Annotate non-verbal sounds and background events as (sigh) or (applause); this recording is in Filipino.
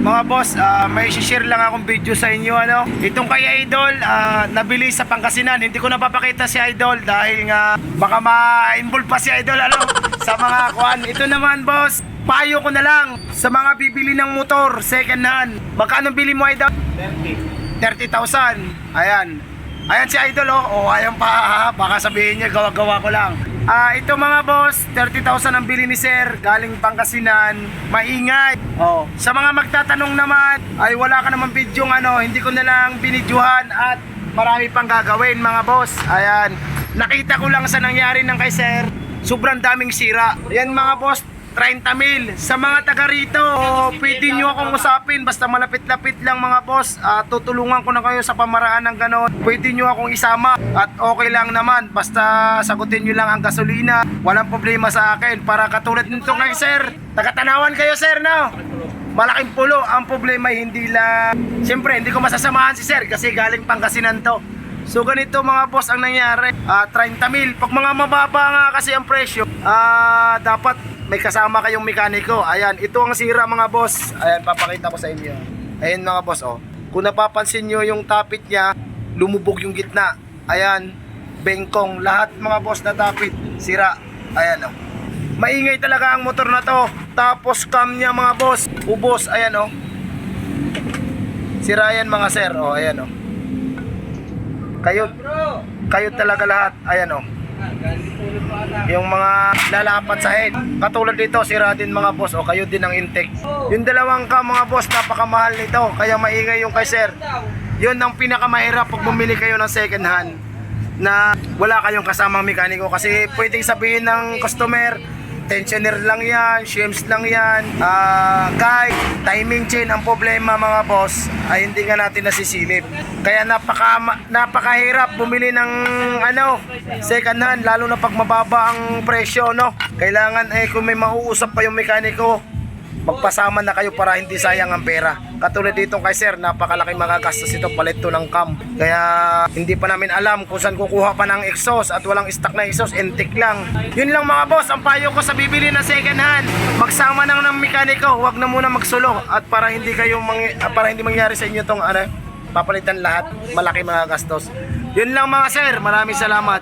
Mga boss, ah, may share lang akong video sa inyo ano. Itong kay Idol, ah, nabili sa Pangasinan. Hindi ko napapakita si Idol dahil nga baka ma-involve pa si Idol ano (laughs) sa mga kuan. Ito naman boss, payo ko na lang sa mga bibili ng motor second hand. Magkano bili mo Idol? 30. 30,000. Ayan. Ayan si Idol oh. Oh, ayan pa. ha? Baka sabihin niya gawa-gawa ko lang. Ah, ito mga boss, 30,000 ang bili ni Sir, galing Pangasinan, maingay. Oh, sa mga magtatanong naman, ay wala ka naman bidyong ano, hindi ko na lang binidyohan at marami pang gagawin mga boss. Ayan, nakita ko lang sa nangyari ng kay Sir, sobrang daming sira. Yan mga boss, 30 mil. Sa mga taga rito, pwede nyo akong usapin. Basta malapit-lapit lang mga boss. Ah, tutulungan ko na kayo sa pamaraan ng ganon. Pwede nyo akong isama. At okay lang naman. Basta sagutin nyo lang ang gasolina. Walang problema sa akin. Para katulad nito kay sir. Tagatanawan kayo sir, no? Malaking pulo. Ang problema hindi lang... Siyempre, hindi ko masasamahan si sir kasi galing Pangasinan to. So ganito mga boss ang nangyari. Ah, 30 mil. Pag mga mababa nga kasi ang presyo, ah, dapat may kasama kayong mekaniko. Ayan, ito ang sira mga boss. Ayan, papakita ko sa inyo. Ayan mga boss, oh. Kung napapansin nyo yung tapit niya, lumubog yung gitna. Ayan, bengkong. Lahat mga boss na tapit, sira. Ayan, oh. Maingay talaga ang motor na to. Tapos cam niya mga boss, ubos. Ayan, oh. Sira yan mga sir. Oh, ayan, oh. Kayo, kayo talaga lahat. Ayan, oh yung mga lalapat sa head. Katulad dito, sira din mga boss o kayo din ang intake. Yung dalawang ka mga boss, napakamahal nito. Kaya maingay yung kay sir. Yun ang pinakamahirap pag bumili kayo ng second hand na wala kayong kasamang mekaniko kasi pwedeng sabihin ng customer tensioner lang yan, shims lang yan, ah guide, timing chain ang problema mga boss ay hindi nga natin nasisilip. Kaya napaka napakahirap bumili ng ano, second hand lalo na pag mababa ang presyo no. Kailangan eh kung may mauusap pa yung mekaniko, magpasama na kayo para hindi sayang ang pera. Katulad dito kay sir, napakalaki mga gastos ito palit to ng cam. Kaya hindi pa namin alam kung saan kukuha pa ng exhaust at walang stock na exhaust, entik lang. Yun lang mga boss, ang payo ko sa bibili ng second hand, magsama nang ng mekaniko, huwag na muna magsulo at para hindi kayo mangy- ah, para hindi mangyari sa inyo tong ano, papalitan lahat, malaki mga gastos. Yun lang mga sir, maraming salamat.